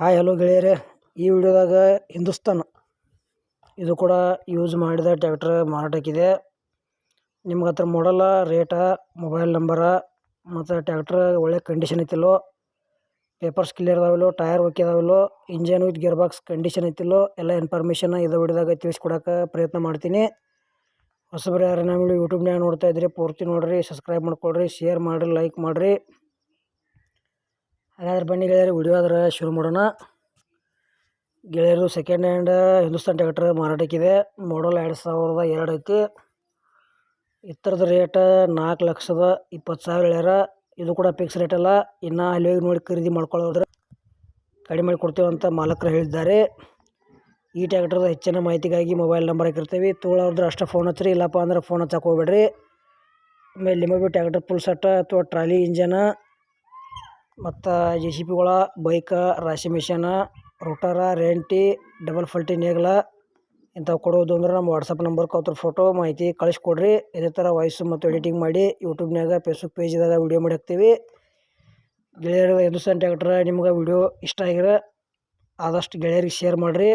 Hi, hello ಗೆಳೆಯರೇ. ಈ ವಿಡಿಯೋದಾಗ ಹಿಂದೂಸ್ತಾನ್ ಇದು ಕೂಡ ಯೂಸ್ ಮಾಡಿದ ಟ್ಯಾಕ್ಟ್ರ್ ಮಾರಾಟಕ್ಕಿದೆ. ನಿಮ್ಗೆ ಹತ್ರ ಮಾಡಲ್ಲ ರೇಟ ಮೊಬೈಲ್ ನಂಬರ ಮತ್ತು ಟ್ಯಾಕ್ಟ್ರ್ ಒಳ್ಳೆ ಕಂಡೀಷನ್ ಐತಿಲ್ಲೋ ಪೇಪರ್ಸ್ ಕ್ಲಿಯರ್ ಅದಾವಿಲ್ಲೋ tyre okay ಅದಾವಿಲ್ಲೋ engine with gear box condition ಐತಿಲ್ಲೋ, ಎಲ್ಲ ಇನ್ಫಾರ್ಮೇಷನ್ ಇದು ವಿಡಿಯೋದಾಗ ತಿಳಿಸ್ಕೊಡೋಕೆ ಪ್ರಯತ್ನ ಮಾಡ್ತೀನಿ. ಹೊಸಬರು ಯಾರು ನಮ್ಮ ಯೂಟ್ಯೂಬ್ನಾಗ ನೋಡ್ತಾ ಇದ್ರಿ ಪೂರ್ತಿ ನೋಡಿರಿ ಸಬ್ಸ್ಕ್ರೈಬ್ ಮಾಡ್ಕೊಳ್ರಿ ಶೇರ್ ಮಾಡಿರಿ ಲೈಕ್ ಮಾಡಿರಿ. ಹಾಗಾದ್ರೆ ಬನ್ನಿ ಗೆಳೆಯರು ವಿಡಿಯೋ ಆದ್ರೆ ಶುರು ಮಾಡೋಣ. ಗೆಳೆಯರು ಸೆಕೆಂಡ್ ಹ್ಯಾಂಡ್ ಹಿಂದೂಸ್ತಾನ್ ಟ್ಯಾಕ್ಟ್ರ್ ಮಾರಾಟಕ್ಕಿದೆ ಮಾಡಲ್ ಎರಡು ಸಾವಿರದ ಎರಡಕ್ಕೆ. ಇತ್ತರದ ರೇಟ ನಾಲ್ಕು ಲಕ್ಷದ ಇಪ್ಪತ್ತು ಸಾವಿರ ಹೇಳ್ಯಾರ ಇದು ಕೂಡ ಫಿಕ್ಸ್ ರೇಟ್ ಅಲ್ಲ. ಇನ್ನು ಅಲ್ಲಿ ಹೋಗಿ ನೋಡಿ ಖರೀದಿ ಮಾಡ್ಕೊಳ್ಳೋದ್ರೆ ಕಡಿಮೆ ಮಾಡಿ ಕೊಡ್ತೀವಂತ ಮಾಲಕರು ಹೇಳಿದ್ದಾರೆ. ಈ ಟ್ಯಾಕ್ಟ್ರದ ಹೆಚ್ಚಿನ ಮಾಹಿತಿಗಾಗಿ ಮೊಬೈಲ್ ನಂಬರ್ ಹಾಕಿರ್ತೀವಿ. ತೊಗೊಳೋದ್ರೆ ಅಷ್ಟು ಫೋನ್ ಹಚ್ಚಿರಿ ಇಲ್ಲಪ್ಪ ಅಂದ್ರೆ ಫೋನ್ ಹಚ್ಚಕ್ಕೆ ಹೋಗ್ಬೇಡ್ರಿ. ಆಮೇಲೆ ನಿಮಗೆ ಟ್ಯಾಕ್ಟರ್ ಫುಲ್ ಸೆಟ್ಟ ಅಥವಾ ಟ್ರಾಲಿ ಇಂಜನ ಮತ್ತು ಜೆ ಸಿ ಪಿಗಳ ಬೈಕ ರಾಶಿ ಮಿಷನ ರೋಟರ ರೆಂಟಿ ಡಬಲ್ ಫಲ್ಟಿ ನೇಗ್ಲ ಇಂಥವು ಕೊಡೋದು ಅಂದ್ರೆ ನಮ್ಮ ವಾಟ್ಸಪ್ ನಂಬರ್ಗೆ ಅವ್ರ ಫೋಟೋ ಮಾಹಿತಿ ಕಳಿಸ್ಕೊಡ್ರಿ. ಇದೇ ಥರ ವಾಯ್ಸು ಮತ್ತು ಎಡಿಟಿಂಗ್ ಮಾಡಿ ಯೂಟ್ಯೂಬ್ನಾಗ ಫೇಸ್ಬುಕ್ ಪೇಜ್ದಾಗ ವೀಡಿಯೋ ಮಾಡಿ ಹಾಕ್ತೀವಿ. ಗೆಳೆಯರು ಎದುಸನ್ ಟ್ಯಾಕ್ಟ್ರ ನಿಮ್ಗೆ ವೀಡಿಯೋ ಇಷ್ಟ ಆಗಿರೋ ಆದಷ್ಟು ಗೆಳೆಯರಿಗೆ ಶೇರ್ ಮಾಡಿರಿ.